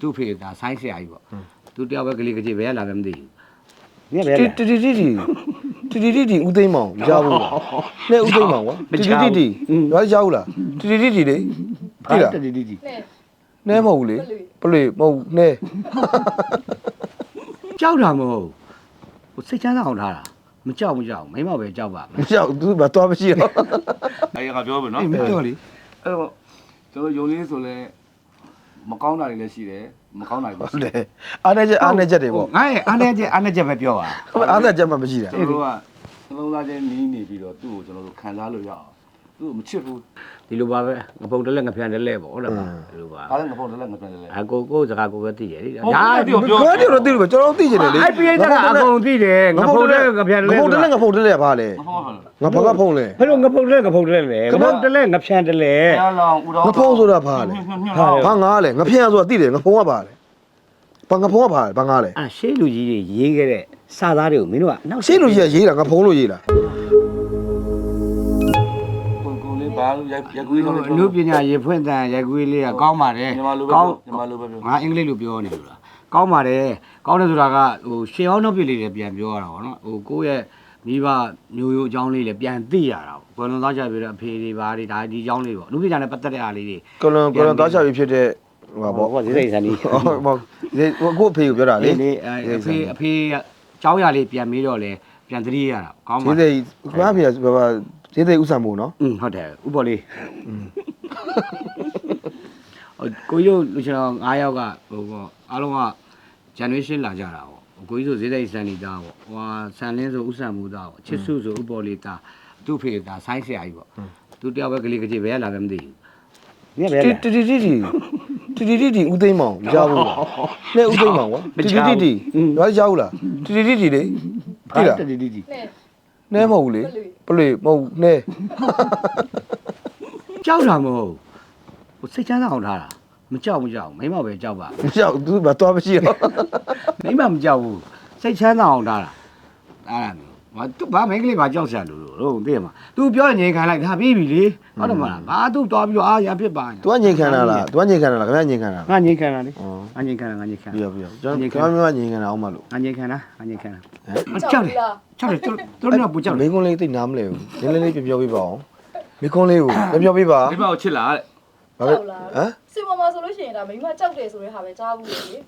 သူ့ဖေဒါဆိုင်းဆရာကြီးပေါ့သူတယောက်ပဲကလေးကကြီးဘယ်ကလာပဲမသိဘူးနင်ကဘယ်တီလာတီတီတီတီတီတီတီဦးသိမ်းမောင်မကြောက်ဘူးလားနဲ့ဦးသိမ်းမောင်ကွာမတီကြောတီက်တီဘူးတီဘာကြောက်ဘူးလားတီတီတီတီလေဘာတိလားတတီတီတီနဲ့နဲမဟုတ်ဘူးလေပလွေမဟုတ်နဲကြောက်တာမဟုတ်ဟိုစိတ်ချမ်းသာအောင်ထားတာမကြောက်မကြောက်မိမပဲကြောက်ပါမမကြောက်သူဘာသွားမရှိတော့အဲ့ရကပြောပြီနော်အေးမပြောလေအဲ့တော့ကျွန်တော်ယုံလေးဆိုလဲ မကောင်းတာတွေလည်းရှိတယ်မကောင်းတာတွေလည်းရှိဟုတ်တယ်တယ်အားနေချက်အားနေချက်တွေပေါ့ငါရဲ့အားနေချက်အားနေချက်ပဲပြောပါ အားနေချက်မှမရှိတာ ကျွန်တော်တို့ကနှလုံးသားချင်းနီးနေပြီးတော့သူ့ကိုကျွန်တော်တို့ခံစားလို့ရအောင် သူ့ကိုမချစ်ဘူးဒီလိုပါပဲငပုံတလက်ငဖျန်တလက်ပေါ့ဟုတ်တယ်ပါဒီလိုပါအားလည်းငဖုံလည်းငဖက်လည်းအကိုကိုစကားကိုပဲသိရတယ်ဟုတ်ဒါတယ်ပြောပြောဘာတွေတော့သိလို့ကျွန်တော်သိချင်တယ်လေအိုက်ပီတက်ကအကုန်သိတယ်ငပုံတလက်ငဖျန်တလက်ငဖုံတလက်ငဖုံတလက်ဘာလဲငဖုံဟုတ်ငါဘာကဖုံလဲဘယ်လိုငပုံတလက်ငပုံတလက်လဲငပုံတလက်ငဖျန်တလက်အားလောင်ဦးတော်ငဖုံဆိုတာဘာလဲဟာဘာငါလဲငဖျက်ဆိုတာသိတယ်ငဖုံကဘာလဲဘာငဖုံကဘာလဲဘာငါလဲအဲ့ရှေးလူကြီးတွေရေးခဲ့တဲ့စာသားတွေကိုမင်းတို့ကနောက်ရှင်းလူကြီးကရေးတာငဖုံလို့ရေးတာကိုကို လေးဘာလို့ရိုက်ရိုက်ကူးလူလို့လူပညာရေးဖွင့်တန်ရိုက်ကူးလေးကကောင်းပါတယ်ညီမလိုပဲကောင်းညီမလိုပဲပြော ငါအင်္ဂလိပ်လိုပြောနေလို့လားကောင်းပါတယ်ကောင်းတယ်ဆိုတာကဟိုရှေးအောင်နောက်ပြလေးတွေပြန်ပြောရတာပေါ့နော်ဟိုကိုယ့်ရဲ့မိဘမျိုးရိုးအကြောင်းလေးလည်းပြန်သိရတာပေါ့ဘယ်လိုသားကြပြတဲ့အဖေတွေဘာတွေဒါဒီအကြောင်းလေးပေါ့လူပညာနဲ့ပတ်သက်တဲ့အားလေးတွေကလွန်ကလွန်သားချပြီးဖြစ်တဲ့ဟိုပါဟောဒီစိတ်ဆန်ဒီဟုတ်ပေါ့ဒီကိုအဖေကိုပြောတာလေလေးလေးအဲအဖေအဖေအကြောင်းအရာလေးပြန်ပြီးတော့လဲပြန်သတိရတာကောင်းပါဈေးသေးဘာဖေဘာဘာ ဈေးသေးဥဆောင်မို့နော်อืมဟုတ်တယ်ဥပ္ပေါ်လေးဟိုကိုရုပ်လူကျွန်တော်9ယောက်ကဟိုပေါ့အားလုံးက generation လာကြတာပေါ့ကိုကြီးဆိုဈေးတိုက်စံနေသားပေါ့ဟိုဟာဆန်လင်းဆိုဥဆန်မူသားပေါ့ချစ်စုဆိုဥပ္ပေါ်လေးသားသူ့ဖေသားဆိုင်းဆရာကြီးပေါ့သူတယောက်ပဲကလေးကကြီးဘယ်ကလာပဲမသိဘူးနင်ကဘယ်တီလာ တီတီတီတီတီတီတီဦးသိမ်းမောင်မကြောက်ဘူးလားနဲ့ဦးသိမ်းမောင်ကွာတီတီတီတီဘာကြောက်ဘူးလားတီတီတီတီလေတိလားတတီတီတီ နဲ့ နဲမဟုတ်ဘူးလေပလွေမဟုတ်နဲကြောက်တာမဟုတ်ဟိုစိတ်ချမ်းသာအောင်ထားတာမကြောက်မကြောက်မိမပဲကြောက်ပါမကြောက်သူဘာသွားမရှိတော့မိမမကြောက်ဘူးစိတ်ချမ်းသာအောင်ထားတာအဲ့ဒါမျိုး ဘာသူဘာမိန်းကလေးဘာကြောက်စရာလို့လို့သိရမှာ तू ပြောရင်ငြိမ်ခံလိုက်ဒါပြီးပြီလေဟုတ်တယ်မလားဘာ तू သွားပြီးတော့အာရဖြစ်ပါသူကငြိမ်ခံတာလားသူကငြိမ်ခံတာလားခင်ဗျာငြိမ်ခံတာငါငြိမ်ခံတာလေဩငါငြိမ်ခံတာငါငြိမ်ခံပြီးရောပြီးရောကျွန်တော်ကျွန်တော်မျိုးငြိမ်ခံတာအောင်မလို့ငါငြိမ်ခံတာငါငြိမ်ခံတာဟမ်ကြောက်တယ်ကြောက်တယ်သူတို့ကပူကြောက်တမိယ်ကုန်းလေးသိနားမလဲဘူးနည်းနည်းလေးပြောပြပေးပါအောင်မိကုန်းလေးကိုပြောပြပေးပါမိမကိုချစ်လားတဲ့ ဘာလဲဟမ် စင်မမဆိုလို့ရှိရင်ဒါမိမကြောက်တယ်ဆိုတဲ့ဟာပဲကြားဘူးလေ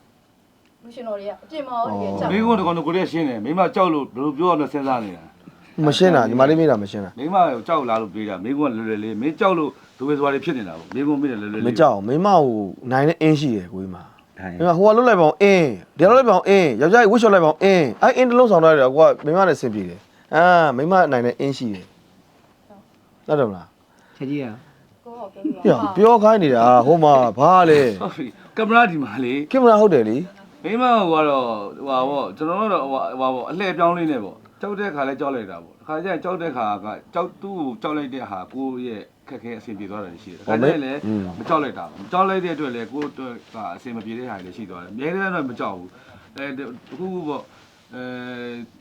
လူရှင်တော်တွေကအပြင်မှာရောတကယ်ကြောက်မိကုန်းတကောင်ကိုလေးရှင်းတယ်မိမကြောက်လို့ဘယ်လိုပြောရလဲစဉ်းစားနေတာမရှင်းတာညီမလေးမေးတာမရှင်းတာမိမကိုကြောက်လာလို့ပြေးတာမိကုန်းကလွယ်လွယ်လေးမင်းကြောက်လို့ဒုဝေစွာတွေဖြစ်နေတာပေါ့မိကုန်းမိတယ်လွယ်လွယ်မလေးကြောက်မိမကိုနိုင်တဲ့အင်းရှိရယ်ကိုကြီးမှာဒါမိမဟိုကလွတ်လိုက်ပါအောင်အင်းဒီလောက်လိုက်ပါအောင်အင်းယောက်ျားကြီးဝှက်လျှော်လိုက်ပါအောင်အင်းအဲ့အင်းတစ်လုံးဆောင်ထားတယ်ကွာမိမနဲ့ဆင်ပြေတယ်အာမိမနိုင်တဲ့အင်းရှိတယ်ဟုတ်တယ်မလားချက်ကြီးရကိုဟောပြောပြပြောပြောခိုင်းနေတာဟိုမှာဘာလဲဟုတ်ပြီကင်မရာဒီမှာလေကင်မရာဟုတ်တယ်လေ မိမကတော့ဟိုပါပေါ့ကျွန်တော်တို့တော့ဟိုပါပေါ့အလှည့်ပြောင်းလေးနဲ့ပေါ့ကြောက်တဲ့ခါလဲကြောက်လိုက်တာပေါ့တခါကျရင်ကြောက်တဲ့ခါကကြောက်သူ့ကိုကြောက်လိုက်တဲ့ဟာကိုယ့်ရဲ့ခက်ခဲအဆင်ပြေသွားတယ်ရှိတယ်တခါကျရင်လည်းမကြောက်လိုက်တာမကြောက်လိုက်တဲ့အတွက်လည်းကိုယ့်အတွက်ကအဆင်မပြေတဲ့ဟာတွေလည်းရှိသွားတယ်အများကြီးတော့မကြောက်ဘူးအဲတခုခုပေါ့အဲ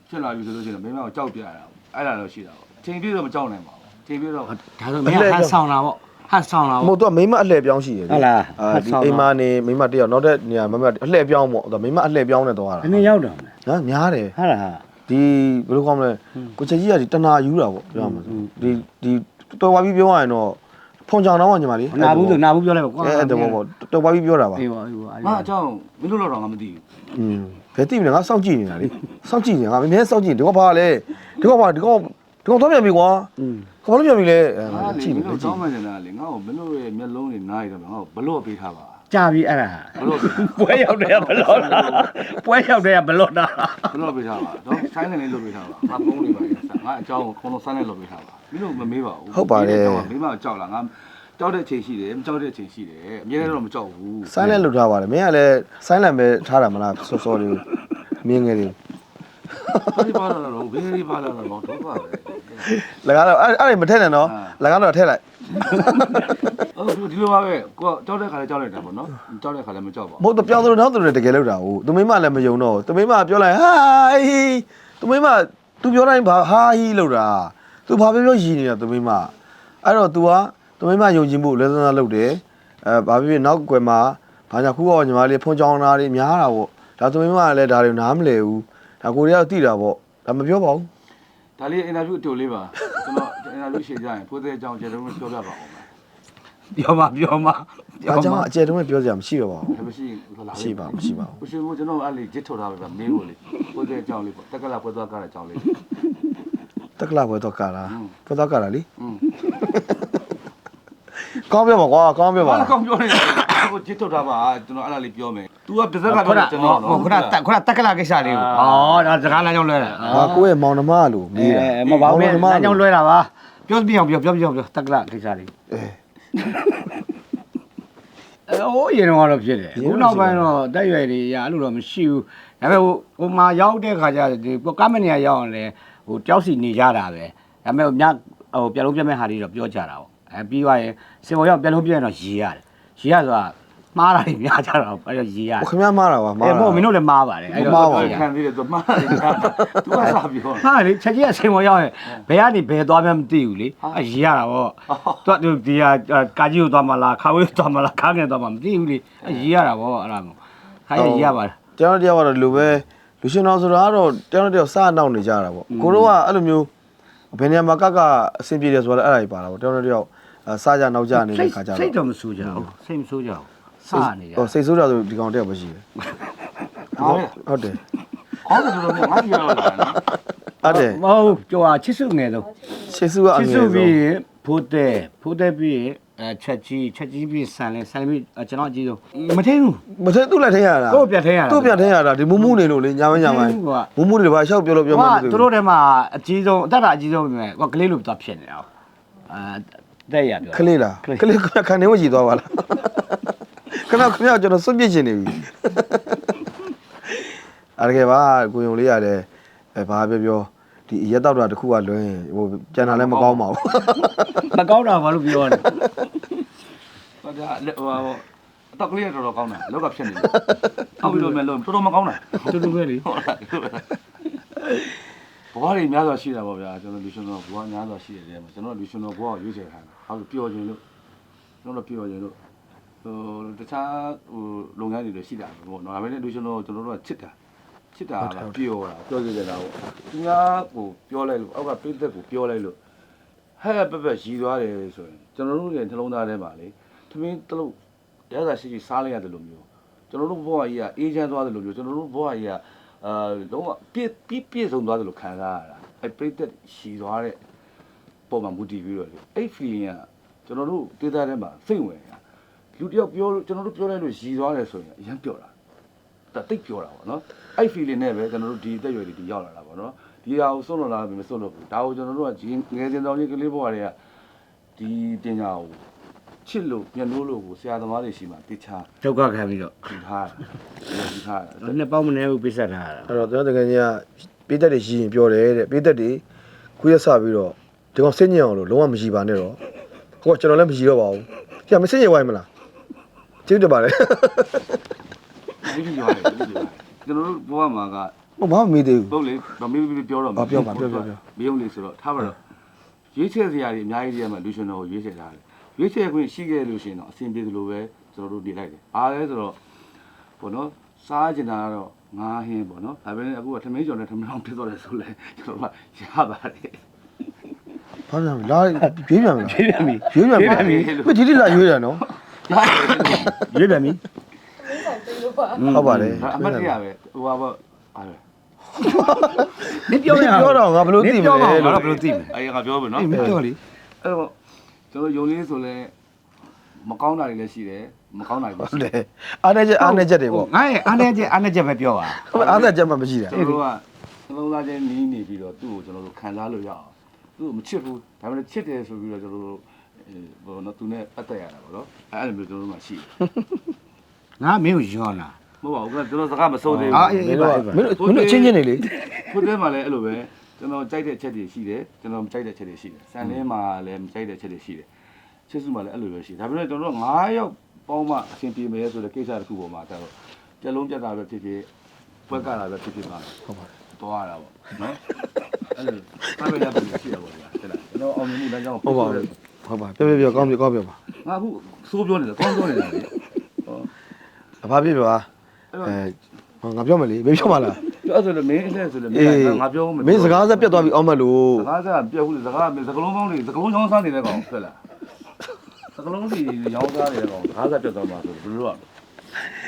ဖြစ်လာပြီဆိုလို့ရှိရင်မိမကိုကြောက်ပြရတာအဲ့ဒါတော့ရှိတာပေါ့ချိန်ပြည့်တော့မကြောက်နိုင်ပါဘူးချိန်ပြည့်တော့ဒါဆိုမင်းဟန်ဆောင်တာပေါ့ ဟန်ဆောင်တာ မဟု ပေါ့ တ်တော့မိမအလှည့်ပြောင်းရှိတယ်လေ ဟုတ်လား အာ ဟုတ် ဒီ ဆောင်ပါ အိမ်မနေမိမတယောက်နောက်တဲ့နေရာမမအလှည့်ပြောင်းပေါ့ဒါမိမအလှည့်ပြောင်းနေတော့တာ ဘယ်နှစ်ရောက်တော့မလဲ နော်များတယ် ဟာလား ဒီဘယ်လိုကောင်းမလဲကိုချက်ကြီးကဒီတနာယူတာပေါ့ပြောရမှာ อืม ဒီဒီတော်ပါပြီးပြောရရင်တော့ဖုန်ချောင်တော့ညီမလေး နာဘူးဆိုနာဘူးပြောလိုက်ပါကွာ အဲအဲ့တော့ပေါ့တော်ပါပြီးပြောတာပါ အေးပါအေးပါ ငါအကြောင်းမင်းတို့တော့ငါမသိဘူး อืมဘယ်သိမလဲငါစောင့်ကြည့်နေတာလေစောင့်ကြည့်နေတာငါအမြဲစောင့်ကြည့်ဒီကောဘာလဲဒီကောဘာဒီကောဒီကောတော့ပြန်ပြီကွာ อืม ကော ဘာလို့ပြန်ပြီလဲအဲငါလေကြည့်မနေင်းတို့ကြည့်ကြောင်းမှန်နေတာလေငါ့ကိုမင်းတို့ရဲ့မျက်လုံးတွေနားရတော့ငါ့ကိုဘလို့ပေးထားပါကြာပြီအဲ့ဒါဘလို့ပေးပွဲရောက်တယ်ဘလော့တာပွဲရောက်တယ်ဘလော့တာဘလို့ပေးထားပါတော့ဆိုင်းနေလေးလုပ်ပေးထားပါငါပုံးနေပါလေငါအကြောင်းကိုခုံလုံးဆိုင်းနေလုပ်ပေးထားပါမင်းတို့မမေးပါဘူးမိမကြောက်လားငါကြောက်တဲ့အချိန်ရှိတယ်မကြောက်တဲ့အချိန်ရှိတယ်အများကြီးတော့မကြောက်ဘူးဆိုင်းလန့်လုပ်ထားပါတယ်မင်းကလည်းဆိုင်းလန့်ပဲထားတာမလားစောစောလေးမြင်ငယ်လေးဘာဒီပါလာတော့ဘယ်ဒီပါလာတော့ဒုက္ခပဲ လကားတော့အဲ့အဲ့မထက်နဲ့နော်လကားတော့ထက်လိုက် ဟုတ်ဒီလိုပါပဲကိုကြောက်တဲ့ခါလဲကြောက်လိုက်တာပေါ့နော်ကြောက်တဲ့ခါလဲမကြောက်ပါ မဟုတ်တော့ပြောင်းသလိုနောက်သလိုတကယ်လောက်တာဟုတ်သူမိမလည်းမယုံတော့သူမိမပြောလိုက်ဟာဟီသူမိမ तू ပြောတိုင်းဘာဟာဟီလောက်တာ तू ဘာပြောပြောရည်နေတာသူမိမအဲ့တော့ तू ကသူမိမယုံကြည်မှုလဲသနာလုပ်တယ်အဲဘာဖြစ်ဖြစ်နောက်ကွယ်မှာ ဘာကြောင့်ခုတော့ညီမလေးဖုန်ကြောင်သားတွေများတာပေါ့ဒါသမီးမကလည်းဒါတွေနားမလဲဘူးဒါကိုရီးယားသိတာပေါ့ဒါမပြောပါဘူး ဒါလေးအင်တာဗျူးအတူလေးပါကျွန်တော်အင်တာဗျူးရှင်းကြရင်ကိုယ်သေးအကြောင်းကျေတုံးပြောပြပါဦးမယ်ပြောပါပြောပါပြောအကြောင်းပါအကျယ်တုံးပဲပြောစရာမရှိတော့ပါဘူးဒါမရှိဘူးလားရှိပါမရှိပါဘူးရှင်မို့ကျွန်တော်အဲ့လေဂျစ်ထုတ်ထားပဲမင်းကိုလေကိုယ်သေးအကြောင်းလေးပေါ့တက်ကလာပွဲသွားကားတဲ့အကြောင်းလေးတက်ကလာပွဲသွားကားလားပွဲသွားကားလားလीကောင်းပြောပါကွာကောင်းပြောပါကောင်းပြောနေတယ် ဂျစ်ထုတ်ထားပါကျွန်တော်အဲ့လားလေးပြောမယ် तू ကပါဇက်ကခုပြောနတယ်ကျွန်တော်ဟိုခုနတက်ခုနတက်ကလာကိစ္စလေးကိုဩဒါစကားလမ်းကြောင်းလွဲတာငါကိုယ့်ရဲ့မောင်နှမလို့မေးတာအဲမပါဘူးမောင်နှမလမ်းကြောင်းလွဲတာပါပြောပြအောင်ပြောပြောပြအောင်ပြောတက်ကလာကိစ္စလေးအဲအဲဟိုရေတော့တော့ဖြစ်တယ်ခုနောက်ပိုင်းတော့တက်ရွယ်တွေရအဲ့လိုတော့မရှိဘူးဒါပေမဲ့ဟိုဟိုမှာရောက်တဲ့ခါကျဒီကမ္မနီယာရောက်အောင်လဲဟိုတယောက်စီနေကြတာပဲဒါပေမဲ့ညဟိုပြလုံးပြမဲ့ဟာတွေတော့ပြောကြတာပေါ့အဲပြီးသွားရင်စင်ပေါ်ရောက်ပြလုံးပြရင်တော့ရေရတယ် ရေရဆိုတာမှားတာတွေများကြတာပေါ့အဲ့တော့ရေရတယ်ခင်ဗျားမားတာပါမားအဲတာမို့မင်းတို့လည်းမှားပါတယ်အဲ့မားတော့ပါခံသေးတယ် तू မှားတယ် तू ကစပြောဟာလေချက်ကြီးအစင်ပေါ်ရောက်ရင်ဘယ်ကနေဘယ်သွားမှမသိဘူးလေအဲရေရတာပေါ့သူကဒီဟာကာကြီးကိုသွားမလားခါဝေးကိုသွားမလားခါငယ်သွားမှမသိဘူးလေအဲရေရတာပေါ့အဲ့ဒါမျိုးခါရရေရပါတယ်တယောက်တစ်ယောက်ကတော့ဒီလိုပဲလူရှင်တော်ဆိုတာကတော့တယောက်တစ်ယောက်စနောက်နေကြတာပေါ့ကိုတို့ကအဲ့လိုမျိုးဘယ်နေရာမှာကကအဆင်ပြေတယ်ဆိုတော့အဲ့ဒါကြီးပါတာပေါ့တယောက်တစ်ယောက် စားကြနောက်ကြနေတဲ့ခါကြတော့စိတ်တော့မဆိုးကြဘူးစိတ်မဆိုးကြဘူးစနေကြဟိုစိတ်ဆိုးတာဆိုဒီကောင်တယောက်ပဲရှိတယ်ဟာလေဟုတ်တယ်ခေါင်းကတော့ငါပြောရတာနော်ဟုတ်တယ်မဟုတ်ကြောာချစ်စုငယ်ဆုံးရှေ့စုကအချစ်ငယ်စုဆုံးပြီးရင်ဖိုးတဲ့ဖိုးတဲ့ပြီးရင်အဲချက်ကြီးချက်ကြီးပြီးဆန်လဲဆန်ပြီးကျွန်တော်အကြီးဆုံးမထင်းဘူး မထသူ့လက်ထင်းရတာကိုယ့်ပြတ်ထင်းရတာသူ့ပြတ်ထင်းရတာဒီမူးမူးနေလို့လေညာမညာမမထင်းဘူးကွာမူးမူးတွေဘာလျှောက်ပြောလို့ပြောမှဟိုမကသိသူဘူးတို့ထဲမှာအကြီးဆုံးအသက်တာအကြီးဆုံးပဲကွာကလေးလိုသွားဖြစ်နေတာအာ တဲ့ရပြောခလေးလားခလေးခဏနေဝကြည့်သွားပါလားခဏခဏကျွန်တော်စွန့်ပစ်ချင်နေပြီအားတကယ်ပါကိုယုံလေးရတယ်အဲဘာပြောပြောဒီအရက်တော့တာတစ်ခုကလွင်းဟိုကြံတာလည်းမကောင်းပါဘူးမကောင်းတာဘာလို့ပြောရလဲဟိုဒါဟိုအတော့ကလေးတော်တော်ကောင်းတာလောက်ကဖြစ်နေတယ်အောက်ပြီးတော့မယ်လို့တော်တော်မကောင်းတာတူတူပဲလေဟုတ်လားဘဝတွေများစွာရှိတာပေါ့ဗျာကျွန်တော်လူရှင်တော်ဘဝများစွာရှိတယ်ကျွန်တော်လူရှင်တော်ဘဝကိုရွေးချယ်ထားတာ ဟုတ်ပျော်ခြင်းလို့ကျွန်တော်ပျော်ခြင်းလို့ဟိုတခြားဟိုလုပ်ငန်းတွေလည်းရှိတာပေါ့နော်ဒါပေမဲ့လူရှင်တော်ကျွန်တော်တို့ကချစ်တာချစ်တာကပျော်တာပျော်စေတာပေါ့သူများကိုပြောလိုက်လို့အောက်ကပြည့်သက်ကိုပြောလိုက်လို့ဟဲ့ပက်ပက်ရည်သွားတယ်ဆိုရင်ကျွန်တော်တို့ရဲ့နှလုံးသားထဲမှာလေသမင်းတလို့ရသရှိရှိစားလိုက်ရတယ်လို့မျိုးကျွန်တော်တို့ဘဝကြီးကအေးချမ်းသွားတယ်လို့မျိုးကျွန်တော်တို့ဘဝကြီးကအာလုံးဝပြည့်ပြည့်ပြည့်စုံသွားတယ်လို့ခံစားရတာအဲပြည့်သက်ရည်သွားတဲ့ ပုံမှန်မူတည်ပြီးတော့လေအဲ့ feeling ကကျွန်တော်တို့ဒေသထဲမှာစိတ်ဝင်ရလူတယောက်ပြောလို့ကျွန်တော်တို့ပြောလိုက်လို့ရည်သွားတယ်ဆိုရင်အရင်ပြောတာဒါတိတ်ပြောတာပေါ့နော်အဲ့ feeling နဲ့ပဲကျွန်တော်တို့ဒီအသက်အရွယ်တွေဒီရောက်လာတာပေါ့နော်ဒီဟာကိုစွန့်လွတ်လာပြီမစွန့်လွတ်ဘူးဒါကိုကျွန်တော်တို့ကဒီငယ်စဉ်တောင်ကြီးကလေးဘဝတွေကဒီပညာကိုချစ်လို့မျက်နှိုးလို့ကိုဆရာသမားတွေရှိမှတေချာဒုက္ခခံပြီးတော့ထူထားတာထူထားတာနှစ်ပေါင်းမနေဘူးပိတ်ဆက်ထားတာအဲ့တော့ကျွန်တော်တကယ်ကြီးကပေးသက်တွေရှိရင်ပြောတယ်တဲ့ပေးသက်တွေခုရက်စပြီးတော့ ဒီကောင်စိတ်ညစ်အောင်လို့လုံးဝမရှိပါနဲ့တော့ဟိုကကျွန်တော်လည်းမရှိတော့ပါဘူးကြာမစိတ်ညစ်ဝိုင်းမလားကျေးဇူးတင်ပါတယ်ဒီလိုရတယ်ဒီလိုကျွန်တော်တို့ဘဝမှာကဟိုဘာမှမမေးသေးဘူးဟုတ်လေမမေးပြီးပြောတော့အော်ပြောပါပြောပြောပြောမယုံလေဆိုတော့ထားပါတော့ရွေးချယ်စရာတွေအများကြီးတည်းမှာလူရှင်တော်ကိုရွေးချယ်ထားတယ်ရွေးချယ်ခွင့်ရှိခဲ့လို့ရှိရင်တော့အဆင်ပြေသလိုပဲကျွန်တော်တို့နေလိုက်တယ်အားလဲဆိုတော့ဘောနော်စားကျင်တာကတော့ငါးဟင်းပေါ့နော်ဒါပေမဲ့အခုကထမင်းကျော်နဲ့ထမင်းအောင်ဖြစ်သွားတယ်ဆိုလဲကျွန်တော်ကရပါတယ် ဘာမှမလားရွေးပြန်မလားရွေးပြန်ပြီရွေးပြန်ပါပြီဘယ်ဒီဒီလာရွေးတယ်နော်ရွေးပြန်ပြီမင်းဆိုင်သိလို့ပါဟုတ်ပါတယ်အမှတ်တရပဲဟိုပါပေါ့အားပဲနင်ပြောရပြောတော့ငါဘယ်လိုသိမလဲပြောတော့ငါလို့ဘယ်လိုသိမလဲအဲ့ငါပြောမယ်နော်အေးမပြောလေအဲ့တော့ကျွန်တော်ယုံလေးဆိုလဲမကောင်းတာတွေလည်းရှိတယ်မကောင်းတာတွေလည်းဟုတ်ရှိတတယ်ယ်အားနေချက်အားနေချက်တွေပေါ့ငါရဲ့အားနေချက်အားနေချက်ပဲပြောပါဟုတ်အားနေချက်မှမရှိတာကျွန်တော်တို့ကနှလုံးသားချင်းနီးနေပြီးတော့သူ့ကိုကျွန်တော်တို့ခံစားလို့ရအောင် သူ့ကိုမချစ်ဘူးဒါပေမဲ့ချစ်တယ်ဆိုပြီးတော့ကျွန်တော်တို့ဘောနော်သူနဲ့ပတ်သက်ရတာပေါ့နော်အဲ့လိုမျိုးကျွန်တော်တို့မှရှိတယ်ငါမင်းကိုယွန်းလာမဟုတ်ပါဘူးကျွန်တော်စကားမစိုးသေးအာဘူးအေးမင်းတို့ကမင်းတို့မင်းတို့ချင်းချင်းနေလေခုတည်းမှာလည်းအဲ့လိုပဲကျွန်တော်ကြိုက်တဲ့ချက်တွေရှိတယ်ကျွန်တော်မကြိုက်တဲ့ချက်တွေရှိတယ်ဆန်လင်းမှာလည်းမကြိုက်တဲ့ချက်တွေရှိတယ်ချစ်စုမှာလည်းအဲ့လိုပဲရှိတယ်ဒါပေမဲ့ကျွန်တော်တို့9ယောက်ပေါင်းမှအဆင်ပြေမယ်ဆိုတဲ့ကိစ္စတစ်ခုပေါ်မှာတော့ကြက်လုံးပြတ်တာပဲဖြစ်ဖြစ်ပွဲကတာပဲဖြစ်ဖြစ်ပါဟုတ်ပါတော့ ရတာပေါ့နော်အဲ့လိုစားရတဲ့ရှိရပါဗျာတဲ့လားကျွန်တော်အောင်မြင်မှုလမ်းကြောင်းဟုတ်ပါဘူးဟုတ်ပါပြောပြောပြောကောင်းပြောကောင်းပြောပါငါအခုစိုးပြောနေတာကောင်းပြောနေတာလေဟောဘာဖြစ်ပါအဲငါပြောမလေမပြောမလားအဲ့ဆိုလည်းမင်းအဲ့ဆိုလည်းမအေးင်းငါပြောမမင်းစကားစက်ပြတ်သွားပြီအောင်မလို့စကားစားပြက်ဘူးလေစကားစကားလုံးပေါင်းတွေစကားလုံးချောင်းစားနေတဲ့ကောင်ဖြစ်လာစကားလုံးစီရောင်းစားနေတဲ့ကောင်စကားစားပြက်သွားမှာဆိုဘယ်လိုရ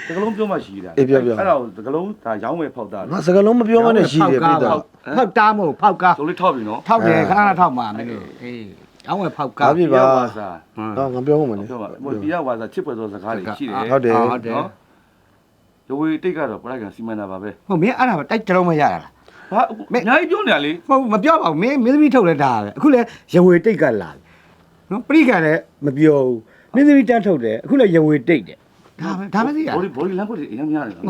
စကားလုံးပြောမှရှိတာအဲ့ဒါကိုစကားလုံးဒါရောင်းဝယ်ဖောက်တာငါစကားလုံးမပြောမနဲ့ရှိတယ်ပြတာဖောက်တာမဟုတ်ဖောက်ကားဆိုလေးထောက်ပြီနော်ထောက်တယ်ခဏခဏထောက်မှာမင်းတို့အေးအောင်းဝယ်ဖောက်ကားဘာဖြစ်ပါဝါစာတော့ငါပြောမှမလဲပြောပါဟိုပြရဝါစာချစ်ပွဲသောစကားတွေရှိတယ်ဟုတ်တယ်ဟုတ်တယ်ရဝေတိတ်ကတော့ပရိုက်ကစီမံတာပါပဲဟုတ်မင်းအဲ့ဒါတိုက်ကြတော့မရတာလားဘာအများကြီးပြောနေရလေဟုတ်မပြောပါဘူးမင်းမင်းသမီးထုတ်လဲဒါပဲအခုလဲရဝေတိတ်ကလာပြီနော်ပရိကလည်းမပြောဘူးမင်းသမီးတန်းထုတ်တယ်အခုလဲရဝေတိတ်တယ် ဒါပဲဒါပဲသိရဘော်ဒီဘော်ဒီလမ်းကိုအရင်များနေတာ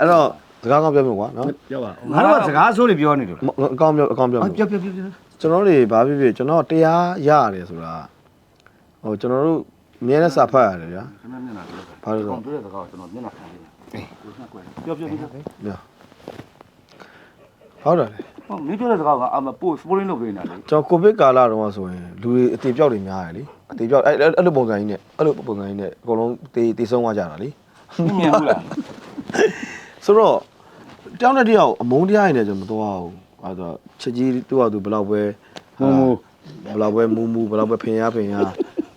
အဲ့တော့စကားကောင်းပြောမယ်ကွာနော်ပြောပါငါတို့ကစကားဆိုးတွေပြောနေလို့အကောင်းပြောအကောင်းပြောမယ် ပြောပြောပြောပြောကျွန်တော်တွေဘာဖြစ်ဖြစ်ကျွန်တော်တရားရတယ်ဆိုတာဟိုကျွန်တော်တို့အများနဲ့စာဖတ်ရတယ်ဗျာခဏမျက်နှာပြောဘာလို့လဲကောင်ပြောတဲ့စကားကိုကျွန်တော်မျက်နှာခံနေတယ်အေးကို snap ကွယ်ပြောပြောပြောဗျာဟုတ်တယ်လေဟောမင်းပြောတဲ့စကားကအမပို့စပိုးရင်းလုပ်ပေးနေတာလေကျွန်တော်ကိုဗစ်ကာလတုန်းကဆိုရင်လူတွေအသေးပြောက်တွေများတယ်လေ အသေးပြောက်အဲ့အဲ့လိုပုံစံကြီးနဲ့အဲ့လိုပုံစံကြီးနဲ့အကုန်လုံးတေးတေးဆုံးသွားကြတာလေမမြင်ဘူးလားဆိုတော့တောင်းတဲ့တယောက်အမုန်းတရားရင်လည်းကျွန်တော်မသွားဘူးအဲ့တော့ချက်ကြီးသူ့ဟာသူဘယ်လောက်ပဲဘယ်လောက်ပဲမူမူဘယ်လောက်ပဲဖင်ရဖင်ရ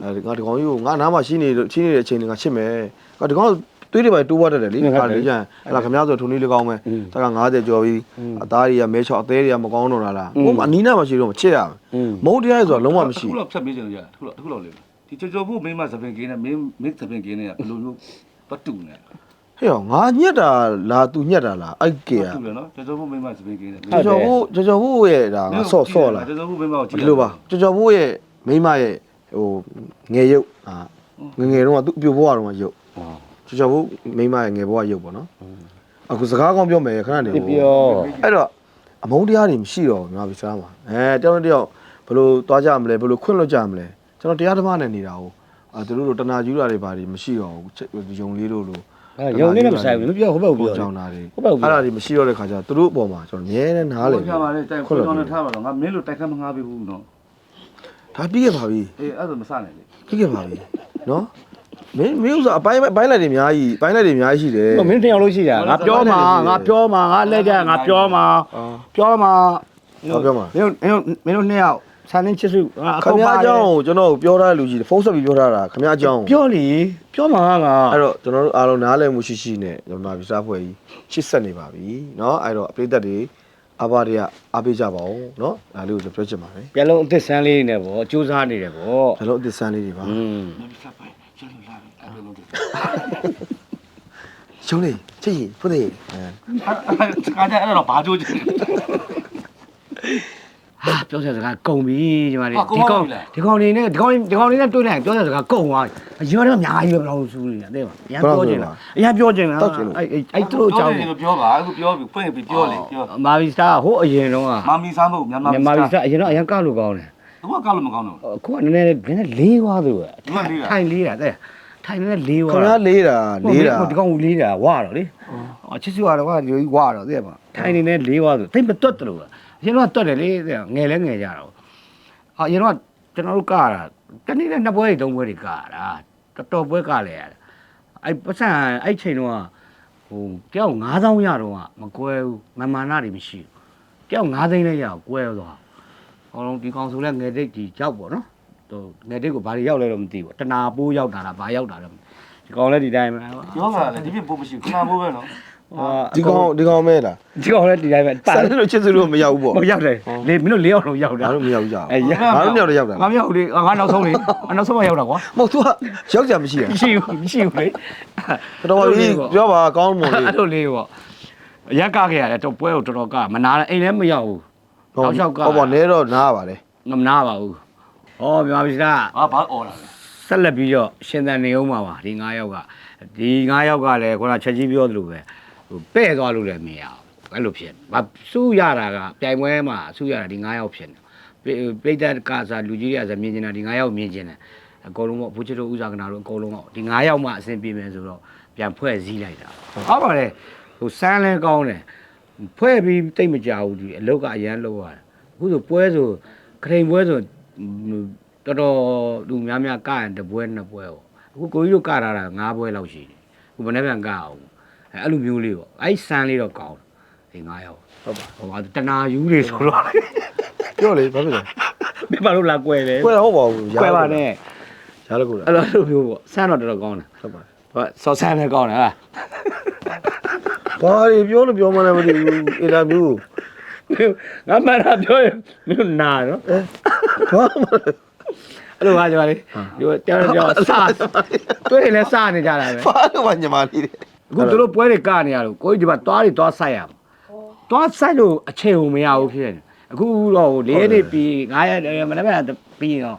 အဲငါဒီကောင်ကြီးကိုငါနားမှာရှိနေလို့ရှိနေတဲ့အချိန်တွေငါချစ်မယ်ငါဒီကောင် တွေးတွေပဲတိုးသွားတတ်တယ်လေဟာလေကျန်အဲ့ဒါခင်ဗျားဆိုထုံလေးလေးကောင်းမယ်တက်က90ကျော်ပြီးအသားတွေကမဲချောက်အသေးတွေကမကောင်းတော့တာလားဟိုအနီးနားမှာရှိတော့မချစ်ရဘူးမုန်းတရားဆိုတာလုံးဝမရှိခုလောက်ဖြတ်ပေးချင်လို့ရတယ်ခုလောက်ခုလောက်လေးဒီကြော်ကြော်ဖို့မင်းမသပင်ကင်းနဲ့မင်းမင်းသပင်ကင်းနဲ့ဘယ်လိုမျိုးပတ်တူနေဟဲ့ရောငါညက်တာလားသူညက်တာလားအဲ့ကေပတ်တူလေနော်ကြော်ကြော်ဖို့မင်းမသပင်ကင်းနဲ့ကျော်ကျော်ဘို့ကျော်ကျော်ဘို့ရဲ့ဒါငါဆော့ဆော့လာကြော်ကြော်ဖို့မင်းမကိုကြည့်ဒီလိုပါကျော်ကျော်ဘိုးရဲ့မိန်းမရဲ့ဟိုငယ်ရုပ်အာငယ်ငယ်တုန်းကသူ့အပြိုဘွားတုန်းကရုပ် ကျော်ကျော်ဘိုးမိန်းမရဲ့ငယ်ဘွားရုပ်ပေါ့နော်အခုစကားကောင်းပြောမယ်ခဏနေပြောအဲ့တော့အမုန်းတရားတွေမရှိတော့ဘူးငါပြောစားမှာအဲတယောက်နဲ့တယောက်ဘယ်လိုသွားကြမလဲဘယ်လိုခွင့်လွှတ်ကြမလဲကျွန်တော်တရားဓမ္မနဲ့နေတာဟုတ်အဲသူတို့တို့တနာကျူးတာတွေဘာတွေမရှိတော့ဘူးယုံလေးတို့လို့ရုံလေးနဲ့မဆိုင်ဘူးမပြောဟုတ်ပါဘူးပြောပြောကြောင်းတာတွေဟုတ်ပါဘူးအဲ့ဒါတွေမရှိတော့တဲ့ခါကျသူတို့အပေါ်မှာကျွန်တော်အမြဲတမ်းနားလေခွင့်ပါလေတိုက်ခွင့်တော်နဲ့ထားပါတော့ငါမင်းလိုတိုက်ခတ်မငါပေးဘူးနော်ဒါပြီးခဲ့ပါပြီအေးအဲ့ဒါမစနိုင်လေဖြစ်ခဲ့ပါပြီနော် မင်းမင်းဥစ္စာအပိုင်းအပိုင်းလိုက်တွေအများကြီးအပိုင်းလိုက်တွေအများကြီးရှိတယ် မင်းတစ်ယောက်လို့ရှိတာငါပြောမှာငါပြောမှာငါလက်ကြငါပြောမှာပြောမှာမင်းတို့မင်းတို့မင်းတို့နှစ်ယောက်ဆန်းနေချစ်စုငါအ ခ ကော မ င်း ရ ပါ အကြောင်းကိုကျွန်တော်ကိုပြောထားတဲ့လူကြီးဖုန်းဆက်ပြီးပြောထားတာခမရအကြောင်းကို ပြောလေပြောမှာငါ အဲ့တော့ကျွန်တော်တို့အားလုံးနားလည်မှုရှိရှိနဲ့ကျွန်တော်ဗီဇာဖွဲ့ကြီးရှစ်ဆက်နေပါပြီเนาะအဲ့တော့အပိသက်တွေအဘတွေကအားပေးကြပါဦးเนาะဒါလေးကိုကျွန်တော်ပြောချင်ပါတယ် ပြလုံးအသစ်ဆန်းလေးနဲ့ဗောစူးစမ်းနေတယ်ဗော ဒါလုံးအသစ်ဆန်းလေးတွေပါ อืม မင်းစပ်ပိုင်ကျန်လို့လာ ပြီအဲ့လိုလုပ်တယ်ရှုံးလေးချစ်ရင်ဖုတ်တယ်အဲအဲ့စကားကြအဲ့တော့ဘာကြိုးချင် ဟာပြောတဲ့စကားကုန်ပြီညီမလေးဟာကုန်ဒီပါကောင်ပြီလား ဒီကောင်နေနဲ့ဒီကောင်ဒီကောင်နေနဲ့တွေ့လိုက်ရင်ပြောတဲ့စကားကုန်သွားပြီညီမလေးကအများကြီးပဲဘယ်လိုစူးနေတာတဲ့ပါအရင်ပြောချင်တာအရင်ပြောချင်တာအဲ့အဲ့အဲ့သူတို့အကြောင်းပြောပြောပါအခုပြောပြီဖွင့်ပြီးပြောလေပြောမာဗီစတာဟိုအရင်တော့ကမာမီစားမဟုတ်မြန်မာမြန်မာဗီစတာအရင်တော့အရင်ကောက်လို့ကောင်းတယ်သူကကောက်လို့မကောင်းတော့အခုကနည်းနည်းနည်းနည်းလေးသွားသူကဒီကလေးကထိုင်လေးတာတဲ့ ထိုင်နည်းနည်းလေးခသွားမရလေးတာလေးတာဒီကောင်လေးတာဝါတော့လေအော်ချစ်စုကတော့ကဒီလိုဝါတော့တဲ့ပါထိုင်နေနဲ့လေးသွားသူသိမတွတ်တယ်လို့အရင်တော့တွတ်တယ်လေငယ်လဲငယ်ကြတော့ဟာအရင်တော့ကျွန်တော်တို့ကတာတနေ့နဲ့နှစ်ပွဲသုံးပွဲတွေကတာတော်တော်ပွဲကလဲရတာအဲ့ပတ်စံအဲ့ချိန်တော့ဟိုကြောက်9000ရတော့မကွဲဘူးမမာနာတွေမရှိဘူးကြောက်9သိန်းလဲရကွဲသွားအောင်လုံးဒီကောင်ဆိုလဲငယ်တိတ်ကြီးကြောက်ပေါ့နော် ဟိုငယ်တိတ်ကိုဘာတွေရောက်လဲတော့မသိဘူးတနာပိုးရောက်တာလားဘာရောက်တာလဲဒီကောင်လည်းဒီတိုင်းပဲပြောတာလေဒီပြပို့မရှိခဏမိုးပဲနော်ဒီကောင်ဒီကောင်မဲလားဒီကောင်လည်းဒီတိုင်းပဲပါစတယ်လို့ချစ်စလို့မရောက်ဘူးပေါ့မရောက်တယ်လေမင်းတို့၄ယောက်လုံးရောက်တာငါတို့မရောက်ကြဘူးအဲရငါတို့မြောက်တော့ရောက်တာငါမရောက်လေငါနောက်ဆုံးလေငါနောက်ဆုံးမှရောက်တာကွာမဟုတ်သူကရောက်ကြမရှိရမရှိဘူးမရှိဘူးလေတော်တော်ကြီးပြောပါကောင်းမွန်လေးအဲ့လိုလေးပေါ့ရက်ကခဲ့ရတယ်တော့ပွဲကိုတော်တော်ကမနာအိမ်လည်းမရောက်ဘူးတောက်လျှောက်ကဟုတ်ပါနဲတော့နားပါလေမနာပါဘူး ဟောမြန်မာပြည်သားဟာဘာអော်လာလဲဆက်လက်ပြီးတော့ရှင်သန်နေအောင်ပါပါဒီ9ယောက်ကဒီ9ယောက်ကလည်းခုနချက်ကြီးပြောသလိုပဲဟိုပဲ့သွားလို့လည်းမရဘူးအဲ့လိုဖြစ်မစူးရတာကပြိုင်ပွဲမှာစူးရတာဒီ9ယောက်ဖြစ်နေပြိတ္တကစားလူကြီးတွေကဆိုမြင်နေတာဒီ9ယောက်မြင်ကျင်တယ်အကုန်လုံးပေါ့ဘုချစ်တို့ဥစားကနာတို့အကုန်လုံးပေါ့ဒီ9ယောက်မှအဆင်ပြေမယ်ဆိုတော့ပြန်ဖွဲ့စည်းလိုက်တာဟုတ်ပါလေဟိုစမ်းလဲကောင်းတယ်ဖွဲ့ပြီးတိတ်မကြဘူးဒီအလုတ်ကအရန်လောက်ရတယ်အခုဆိုပွဲဆိုခရင်ပွဲဆို တော်တော်လူများများကရင်တပွဲနှစ်ပွဲပေါ့အခုကိုကြီးတို့ကထားတာ9ပွဲလောက်ရှိတယ်ခုမနေ့ကကအောင်အဲအဲ့လိုမျိုးလေးပေါ့အဲ့ဆန်လေးတော့ကောင်းတယ်ဒီ9ရောက်ဟုတ်ပါဟိုဟာတနာယူတွေဆိုတော့ပြောလေဘာဖြစ်လဲမင်းဘာလို့လာကွယ်လဲကွဲတော့ဟုတ်ပါဘူးကွယ်ပါနဲ့ရလို့ကိုလားအဲ့လိုလိုမျိုးပေါ့ဆန်တော့တော်တော်ကောင်းတယ်ဟုတ်ပါဟောစောဆန်လည်းကောင်းတယ်ဟာဘာတွေပြောလို့ပြောမှလည်းမသိဘူးအင်တာဗျူးငါမှန်တာပြောရင်မင်းနာနော် ဘာမှအဲ့လိုပါကြပါလေဒီတောင်တောင်စတွေ့ရင်လည်းစနေကြတာပဲဘာလို့မှညီမလေးတွေအခုသူတို့ပွဲတွေကနေရလို့ကိုကြီးဒီမှာသွားတွေသွားဆိုင်ရမှာသွားဆိုင်လို့အချိန်ကိုမရဘူးဖြစ်နေအခုတော့၄နေ့ပြီး9ရက်မနေ့ကပြီးတော့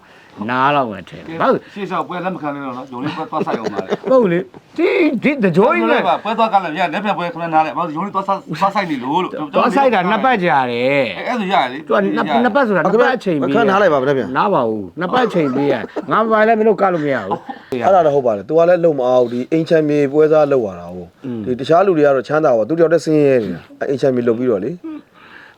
နားတော့ဝင်ထည့်ဘာလို့ ရှေ့လျှောက်ပွဲလက်မခံနဲ့တော့နော်ယုံလေးပွဲသွားဆိုင်အောင်ပါလေ ဟုတ်လေဒီဒီတကြိုးကြီးနဲ့ ပွဲသွားကလည်းရလက်ပြပွဲခဏနားလေဘာလို့ယုံလေးသွားသွားဆိုင်နေလို့လို့ သွားဆိုင်တာနှစ်ပတ်ကြာတယ် အဲ့ဒါရတယ်လေ သူကနှစ်နှစ်ပတ်ဆိုတာနှစ်ပတ်အချိန်ပြီး အခန်းနားလိုက်ပါဗျာဗျာ နားပါဘူးနှစ်ပတ်အချိန်ပြီးရငါမပိုင်လည်းမင်းတို့ကလို့မရဘူး အဲ့ဒါတော့ဟုတ်ပါတယ်။ तू ကလည်းလုံမအောင်ဒီအိမ်ချမ်းမြေပွဲစားလောက်ရတာဟုတ် อืม ဒီတခြားလူတွေကတော့ချမ်းသာပါသူတယောက်တည်းဆင်းရဲနေတာအဲ့အိမ်ချမ်းမြေလုပ်ပြီးတော့လေ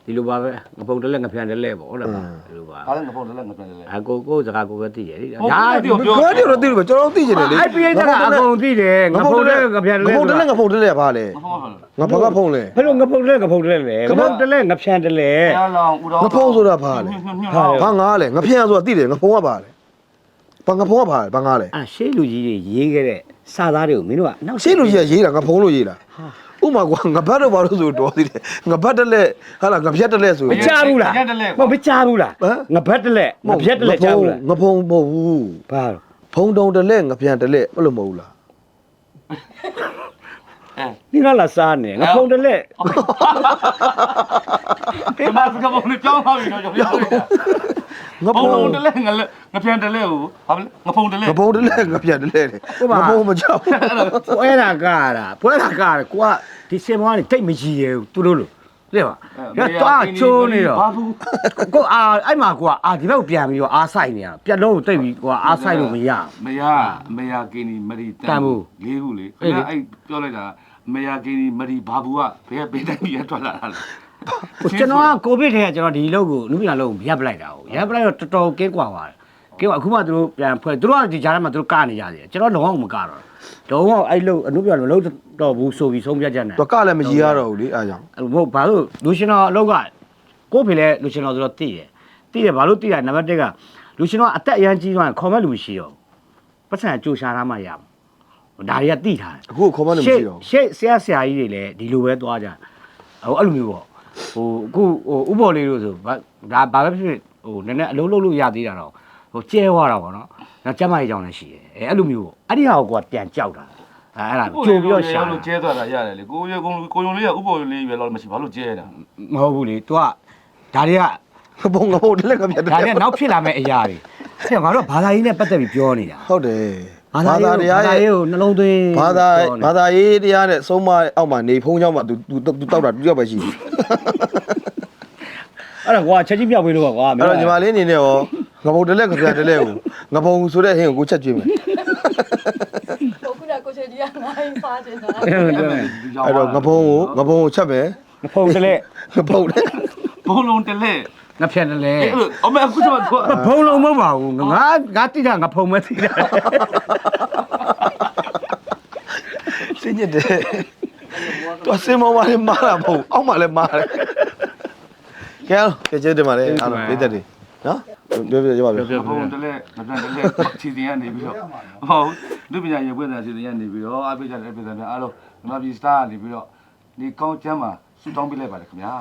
ဒီလိုပါပဲငပုတ်တလဲငပြန်တလဲပေါ့ဟုတ်လားဒီလိုပါဒါလည်းငဖုံလည်းငပြန်လည်းအကိုကိုစကားကိုပဲသိတယ်လေဟုတ်ဒါကဲ့ဘယ်ကတော့သိလို့ပဲကျွန်တော်တို့သိချင်တယ်လေအဲ့ပြိတ္တကအကုန်သိတယ်ငပုတ်တလဲငပြန်တလဲငဖုံတလဲငဖုံတလဲဘာလဲငဖုံပါလို့ငဖုံကဖုံလဲဘယ်လိုငပုတ်တလဲငပုတ်တလဲလဲငပုတ်တလဲငပြန်တလဲရလောင်ဦးတော်ငဖုံဆိုတာဘာလဲဘာငားလဲငဖျံဆိုတာသိတယ်ငဖုံကဘာလဲဘာငဖုံကဘာလဲဘာငားလဲအဲ့ရှေးလူကြီးတွေရေးခဲ့တဲ့စာသားတွေကိုမင်းတို့ကနောက်ရှေ့လူကြီးကရေးတာငဖုံလို့ရေးတာ ဥမာကွာငဘတ်တော့ဘာလို့ဆိုတော်သေးတယ်ငဘတ်တလဲဟာလားငဖြတ်တလဲဆိုမကြားဘူးလားမမကြားဘူးလားငဘက်တလဲငပြက်တလဲကြားဘူးလားငဖုံမဟုတ်ဘူးဘာလို့ဖုံတုံတလဲငဖျံတလဲအဲ့လိုမဟုတ်လားဒီကလာစားနေငဖုံတလဲဒီမှာစကပုံလေးပြောင်းသွားပြီတော့ကျွန်တော်ပြော ငငဖုံ ဖုံတလဲငလက်ငပြန်တလဲကိုဟာငဖုံတလဲငဖုံတလဲငဖြတ်တလဲတဲ့ငဖုံမကြောက်ပွဲတာကားတာပွဲတာကားတယ်ကိုကဒီစင်မောကနေတိတ်မကြီးရဘူးသူတို့လို့လေပါရတော့ချိုးနေတော့ဘာဘူးကိုအာအဲ့မှာကိုကအာဒီဘက်ပြန်ပြီးတော့အားဆိုင်နေရပြက်လုံးကိုတိတ်ပြီးကိုကအားဆိုင်လို့မရ မရမရကင်းနီမရီတန်ဘူးလေးခုလေအေးခင်လေဗျအဲ့ပြောလိုက်တာမရကင်းနီမရီဘာဘူးကဘယ်ပေးတိုင်းရထွက်လာတာလဲ ဘူးကျွန်တော်ကကိုဗစ်ထဲကကျွန်တော်ဒီလောက်ကိုနုပညာလုံးကိုရပ်ပလိုက်တာကိုရပ်ပလိုက်တော့တော်တော်ကင်းကွာသွားတယ်ကင်းကွာအခုမှသူတို့ပြန်ဖွဲ့သူတို့ကဒီကြားထဲမှာသူတို့ကနေကြတယ်ကျွန်တော်လုံးဝမကတော့တော့တော့အဲ့လို့အနုပညာလုံးလုံးတော့ဘူးဆိုပြီးဆုံးဖြတ်ချက်နဲ့တော့ကလည်းမကြီးရတော့ဘူးလေအားကြောင့်အဲ့ဟုတ်ဘာလို့လူရှင်တော်အလောက်ကကိုယ့်ဖေလဲလူရှင်တော်ဆိုတော့တည်တယ်တည်တယ်ဘာလို့တည်ရနံပါတ်1ကလူရှင်တော်အသက်အရန်ကြီးသွားရင်ခေါ်မဲ့လူမရှိတော့ဘူးပတ်စံကြိုရှာထားမှရမှာဒါတွေကတည်ထားတယ်အခုခေါ်မလို့မရှိတော့ဘူးရှေ့ဆရာဆရာကြီးတွေလည်းဒီလိုပဲသွားကြဟိုအဲ့လိုမျိုးပေါ့ ဟိုအခုဟိုဥပေါ်လေးလို့ဆိုဘာဒါဘာပဲဖြစ်ဖြစ်ဟိုနည်းနည်းအလုံးလုံးလို့ရသေးတာတော့ဟိုကျဲသွားတာပေါ့နော်နောက်ကျမကြီးကြောင်လည်းရှိတယ်အဲအဲ့လိုမျိုးပေါ့အဲ့ဒီဟာကိုကပြန်ကြောက်တာအဲအဲ့ဒါကြိုပြီးတော့ရှာလို့ကျဲသွားတာရတယ်လေကိုရကုံကိုယုံလေးကဥပေါ်လေးပဲလို့မရှိဘာလို့ကျဲတာမဟုတ်ဘူးလေ तू ကဒါတွေကငဖုံငဖုံတလဲငဖြတ်တဒါလဲတွေကနောက်ဖြစ်လာမယ့်အရာတွေအဲ့တော့ငါတို့ကဘာသာရေးနဲ့ပတ်သက်ပြီးပြောနေတာဟုတ်တယ် ဘာသာတရားရဲ့ကိုနှလုံးသွင်းဘာသာဘာသာရေးတရားနဲ့ဆုံးမအောက်မှာနေဖုံးเจ้าမှာ तू तू တောက်တာတူရောက်ပဲရှိပြီအဲ့ဒါကွာချက်ချင်းပြောက်ပေးလို့ပါကွာအဲ့တော့ညီမလေးအနေနဲ့ရောငပုံတလက်ကြပြတလက်ကိုငပုံဆိုတဲ့ဟင်းကိုကိုချက်ကျွေးမယ်ကိုချက်ကြီးကငါ့ရင်ပါတယ်နော်အဲ့တော့ငပုံကိုငပုံကိုချက်ပဲငပုံတလက်ငပုံတလက်ဘုံလုံးတလက် ငါဖြတ်တလဲအဲ့အမေအခုကျွန်တော်ဘုံလုံးမဟုတ်ပါဘူးငါငါတိတာငါဖုံမဲတိတာစင်ညစ်တယ်သူစင်မောမလေးမားတာမဟုတ်အောက်မှာလည်းမားတယ်ကဲကြည့်ကြတယ်မလေးအားလုံးလေးသက်တယ်နော်ပြောပြကြပါဗျာဘုံတလဲငပြန်တလဲခြေစင်ရနေပြီးတော့ဟုတ်လူပညာရေးပွင့်တဲ့ခြေစင်ရနေပြီးတော့အပိကြတဲ့ပြည်သားအားလုံးဒီမှာပြည်စတာနေပြီးတော့ဒီကောင်းချမ်းမှာဆူတောင်းပေးလိုက်ပါတယ်ခင်ဗျာ